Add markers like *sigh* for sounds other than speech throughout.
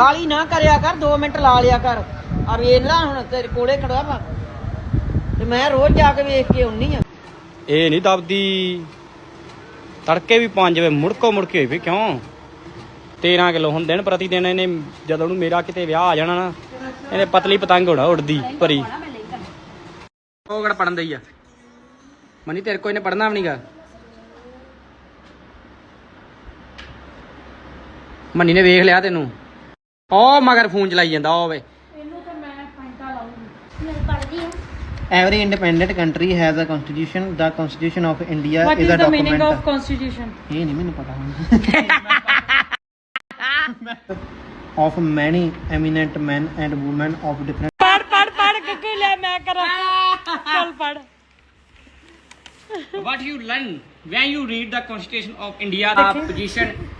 ਕਾਲੀ ਨਾ ਕਰਿਆ ਕਰ 2 ਮਿੰਟ ਲਾ ਲਿਆ ਕਰ। ਆ ਵੇਖ ਲੈ ਹੁਣ, ਤੇਰੇ ਕੋਲੇ ਖੜਾ ਵਾ। ਤੇ ਮੈਂ ਰੋਜ਼ ਜਾ ਕੇ ਵੇਖ ਕੇ ਆਉਣੀ ਆ। ਇਹ ਨਹੀਂ ਦਬਦੀ। ਤੜਕੇ ਵੀ 5 ਵਜੇ, ਮੁੜਕੋ ਮੁੜਕੇ ਹੋਈ ਵੀ ਕਿਉਂ? 13 ਕਿਲੋ ਹੁੰਦੇ ਨੇ ਪ੍ਰਤੀ ਦਿਨ ਇਹਨੇ ਜਦੋਂ ਨੂੰ ਮੇਰਾ ਕਿਤੇ ਵਿਆਹ ਆ ਜਾਣਾ ਨਾ ਇਹਨੇ ਪਤਲੀ ਪਤੰਗ ਹੋਣਾ ਉੜਦੀ ਭਰੀ ਉਹ ਕਿਹੜਾ ਪੜਨ ਦਈ ਆ? ਮਨੀ, ਤੇਰੇ ਕੋਈ ਨੇ ਪੜਨਾ ਵੀ ਨਹੀਂਗਾ ਮਨੀ ਨੇ ਵੇਖ ਲਿਆ ਤੈਨੂੰ। ਉਹ ਮਗਰ ਫੋਨ ਚਲਾਈ ਜਾਂਦਾ ਉਹ ਵੇ Every independent country has a constitution. The constitution of India What is is a the document. meaning of constitution? ਇਹ ਨਹੀਂ ਮੈਨੂੰ ਪਤਾ ਹੁਣ of many eminent men and women of different ਪੜ ਪੜ ਪੜ ਕਿਉਂਕਿ ਲੈ ਮੈਂ ਕਰਾਂ ਚੱਲ ਪੜ what you learn when you read the constitution of india the position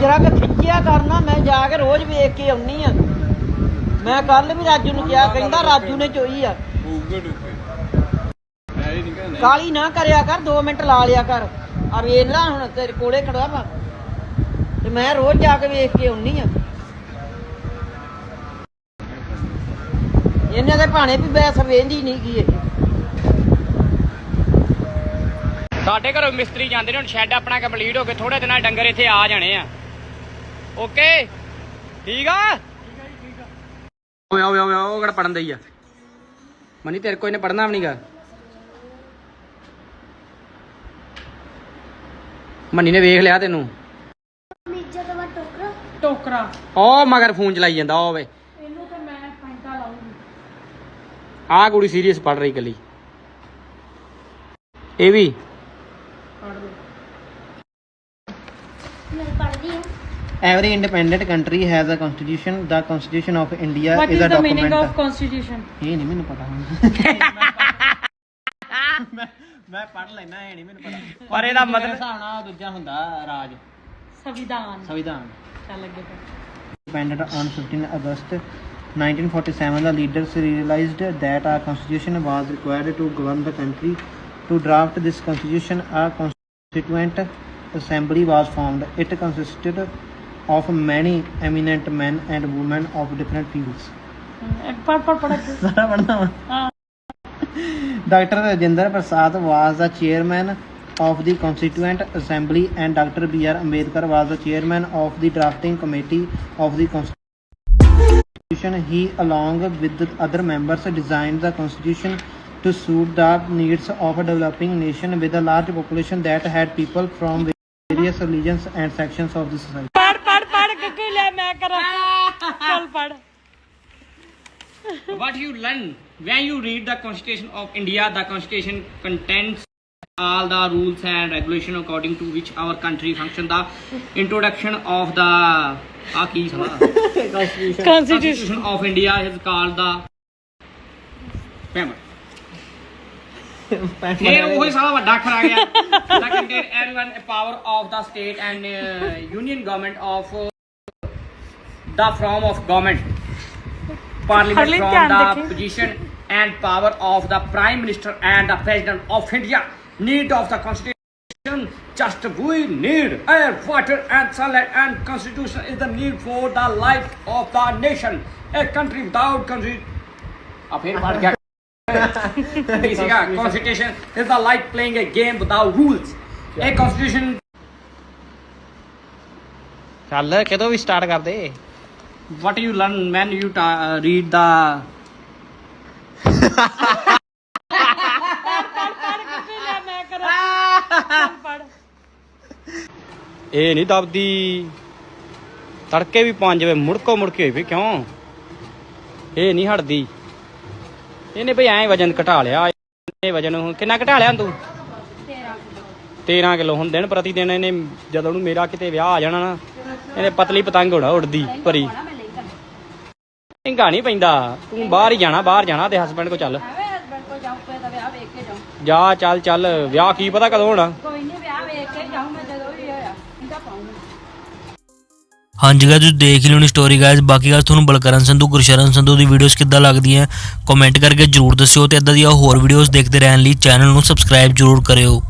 ਜਰਾ ਕਿ ਖਿੱਚਿਆ ਕਰਨਾ ਮੈਂ ਜਾ ਕੇ ਰੋਜ਼ ਵੇਖ ਕੇ ਆਉਣੀ ਆ। ਮੈਂ ਕੱਲ ਵੀ ਰਾਜੂ ਨੂੰ ਕਿਹਾ ਕਹਿੰਦਾ ਰਾਜੂ ਨੇ ਚੋਈ ਆ। ਕਾਲੀ ਨਾ ਕਰਿਆ ਕਰ 2 ਮਿੰਟ ਲਾ ਲਿਆ ਕਰ। ਆ ਵੇਖ ਲੈ ਹੁਣ ਤੇਰੇ ਕੋਲੇ ਖੜਾ ਵਾ। ਤੇ ਮੈਂ ਰੋਜ਼ ਜਾ ਕੇ ਵੇਖ ਕੇ ਆਉਣੀ ਆ। ਇਹਨਾਂ ਦੇ ਭਾਣੇ ਵੀ ਬੈਸ ਵੇਂਦੀ ਨਹੀਂ ਕੀ ਇਹ। ਸਾਡੇ ਘਰੋਂ ਮਿਸਤਰੀ ਜਾਂਦੇ ਨੇ ਹੁਣ ਸ਼ੈੱਡ ਆਪਣਾ ਕੰਪਲੀਟ ਹੋ ਕੇ ਥੋੜੇ ਦਿਨਾਂ ਡੰਗਰ ਇੱਥੇ ਆ ਜਾਣੇ ਆ। ਓਕੇ। ਠੀਕ ਆ? ਓਏ ਓਏ ਓਏ ਉਹ ਕਿਹੜਾ ਪੜਨ ਦਈ ਆ? ਮਨੀ ਤੇਰੇ ਕੋਈ ਨੇ ਪੜਨਾ ਵੀ ਨਹੀਂਗਾ ਮਨੀ ਨੇ ਵੇਖ ਲਿਆ ਤੈਨੂੰ। ਟੋਕਰਾ ਉਹ ਮਗਰ ਫੋਨ ਚਲਾਈ ਜਾਂਦਾ ਉਹ ਵੇ। ਇਹਨੂੰ ਤੇ ਮੈਂ ਫੈਂਟਾ ਲਾਉਂਗੀ ਆਹ ਕੁੜੀ ਸੀਰੀਅਸ ਪੜ ਰਹੀ ਕੱਲੀ ਇਹ ਵੀ। Every independent country has a constitution. The constitution of India What is is a the document. meaning of constitution? ਇਹ ਨਹੀਂ ਮੈਨੂੰ ਪਤਾ ਮੈਂ ਮੈਂ ਪੜ ਲੈਣਾ ਇਹ ਨਹੀਂ ਮੈਨੂੰ ਪਤਾ ਪਰ ਇਹਦਾ ਮੇਰੇ ਮਤਲਬ- ਹਿਸਾਬ ਨਾਲ ਦੂਜਾ ਹੁੰਦਾ ਰਾਜ ਸੰਵਿਧਾਨ ਸੰਵਿਧਾਨ ਚੱਲ ਅੱਗੇ ਪੜ Independent on 15 August 1947, the leaders realized that a constitution was required to govern the country. To draft this constitution, a constituent assembly was formed. It consisted of many eminent men and women of different fields *laughs* Dr. Rajendra Prasad was the chairman of the Constituent Assembly and Dr. B.R. Ambedkar was the chairman of the drafting committee of the Constitution. He, along with other members, designed the Constitution to suit the needs of a developing nation with a large population that had people from various religions and sections of the society. ਕਿਉਂਕਿ ਲੈ ਮੈਂ ਕਰਾਂ ਚੱਲ ਪੜ what you learn when you read the constitution of india the constitution contains all the rules and regulation according to which our country function the introduction of the ਆ ਕੀ ਸਵਾ constitution constitution of india is called the payment ਫੇਰ ਉਹ ਹੀ ਸਾਲਾ ਵੱਡਾ ਖਰਾ ਗਿਆ that contain everyone a power of the state and uh, the form of government parliament Harleen from ਧਿਆਨ the ਦੇਖੀ। position and power of the prime minister and the president of india need of the constitution just we need air water and sunlight and constitution is the need for the life of the nation a country without country *laughs* ਆ ਫੇਰ ਪੜ ਗਿਆ ਕੀ ਸੀਗਾ constitution is the like playing a game without rules a constitution ਚੱਲ ਕਦੋਂ ਵੀ start ਕਰਦੇ what you learn when you ta- uh, read the *laughs* ਇਹ ਨਹੀਂ ਦਬਦੀ। ਤੜਕੇ ਵੀ 5 ਵਜੇ ਮੁੜਕੋ ਮੁੜਕੇ ਹੋਈ ਵੀ ਕਿਉਂ? ਇਹ ਨਹੀਂ ਹਟਦੀ। ਇਹਨੇ ਭਈ ਐਂ ਵਜਨ ਘਟਾ ਲਿਆ। ਇਹ ਵਜਨ ਹੁਣ ਕਿੰਨਾ ਘਟਾ ਲਿਆ ਤੂੰ? 13 ਕਿਲੋ ਹੁੰਦੇ ਨੇ ਪ੍ਰਤੀ ਦਿਨ ਇਹਨੇ ਜਦੋਂ ਨੂੰ ਮੇਰਾ ਕਿਤੇ ਵਿਆਹ ਆ ਜਾਣਾ ਨਾ, ਇਹਨੇ ਪਤਲੀ ਪਤੰਗ ਹੋਣਾ ਉੜਦੀ ਭਰੀ। ਮਹਿੰਗਾ ਨਹੀਂ ਪੈਂਦਾ। ਤੂੰ ਬਾਹਰ ਹੀ ਜਾਣਾ ਬਾਹਰ ਜਾਣਾ ਤੇ ਹਸਬੰਡ ਕੋ ਚੱਲ। ਐਵੇਂ ਹਸਬੰਡ ਕੋਲ ਜਾਊਂ ਪਏ ਤਾਂ ਵਿਆਹ ਵੇਖ ਕੇ ਜਾਊਂ। ਜਾ ਚੱਲ ਚੱਲ। ਵਿਆਹ ਕੀ ਪਤਾ ਕਦੋਂ ਹੋਣਾ। ਕੋਈ ਨਹੀਂ ਵਿਆਹ ਵੇਖ ਕੇ ਜਾਊਂ ਮੈਂ ਜਦੋਂ ਵੀ ਹੋਇਆ ਇਹਦਾ ਪਾਉਂਗੀ ਹਾਂਜੀ ਗਾਇਸ ਤੁਸੀਂ ਦੇਖ ਹੀ ਲਿਓਣੀ ਸਟੋਰੀ ਗਾਇਸ ਬਾਕੀ ਗੱਲ ਤੁਹਾਨੂੰ ਬਲਕਰਨ ਸੰਧੂ ਗੁਰਸ਼ਰਨ ਸੰਧੂ ਦੀ ਵੀਡੀਓਜ਼ ਕਿੱਦਾਂ ਲੱਗਦੀਆਂ ਕਮੈਂਟ ਕਰਕੇ ਜਰੂਰ ਦੱਸਿਓ ਤੇ ਇਦਾਂ ਦੀਆਂ ਹੋਰ ਵੀਡੀਓਜ਼ ਦੇਖਦੇ ਰਹਿਣ ਲਈ ਚੈਨਲ ਨੂੰ ਸਬਸਕ੍ਰਾਈਬ ਜਰੂਰ ਕਰਿਓ।